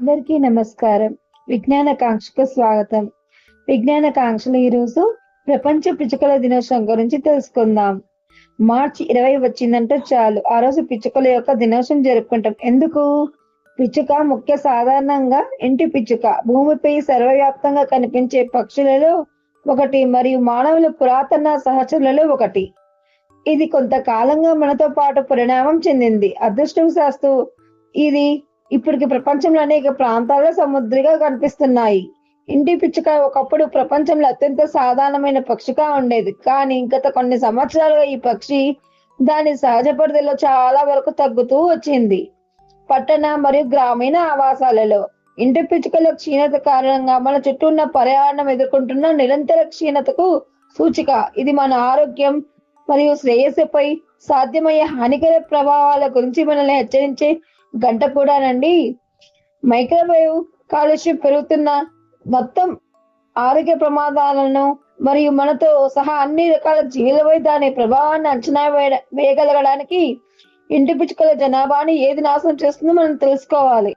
అందరికీ నమస్కారం. విజ్ఞాన కాంక్షకు స్వాగతం. విజ్ఞాన కాంక్షలు ఈరోజు ప్రపంచ పిచ్చుకల దినోత్సవం గురించి తెలుసుకుందాం. మార్చి ఇరవై వచ్చిందంటే చాలు. ఆ రోజు పిచ్చుకల యొక్క దినోత్సవం జరుపుకుంటాం. ఎందుకు? పిచ్చుక ముఖ్య సాధారణంగా ఇంటి పిచ్చుక. భూమిపై సర్వవ్యాప్తంగా కనిపించే పక్షులలో ఒకటి మరియు మానవుల పురాతన సహచరులలో ఒకటి. ఇది కొంతకాలంగా మనతో పాటు పరిణామం చెందింది. అదృష్టవశాస్తు ఇది ఇప్పటికి ప్రపంచంలో అనేక ప్రాంతాల్లో సముద్రిగా కనిపిస్తున్నాయి. ఇంటి పిచ్చుక ఒకప్పుడు ప్రపంచంలో అత్యంత సాధారణమైన పక్షిగా ఉండేది. కానీ గత కొన్ని సంవత్సరాలుగా ఈ పక్షి దాని సహజ పరిధిలో చాలా వరకు తగ్గుతూ వచ్చింది. పట్టణ మరియు గ్రామీణ ఆవాసాలలో ఇంటి పిచ్చుకల క్షీణత కారణంగా మన చుట్టూ ఉన్న పర్యావరణం ఎదుర్కొంటున్న నిరంతర క్షీణతకు సూచిక. ఇది మన ఆరోగ్యం మరియు శ్రేయస్సుపై సాధ్యమయ్యే హానికర ప్రభావాల గురించి మనల్ని హెచ్చరించే గంట కూడానండి మైక్రోవేవ్ కాలుష్యం పెరుగుతున్న మొత్తం ఆరోగ్య ప్రమాదాలను మరియు మనతో సహా అన్ని రకాల జీవులపై దాని ప్రభావాన్ని అంచనా వేయగలగడానికి ఇంటి పిచ్చుకల జనాభాని ఏది నాశనం చేస్తుందో మనం తెలుసుకోవాలి.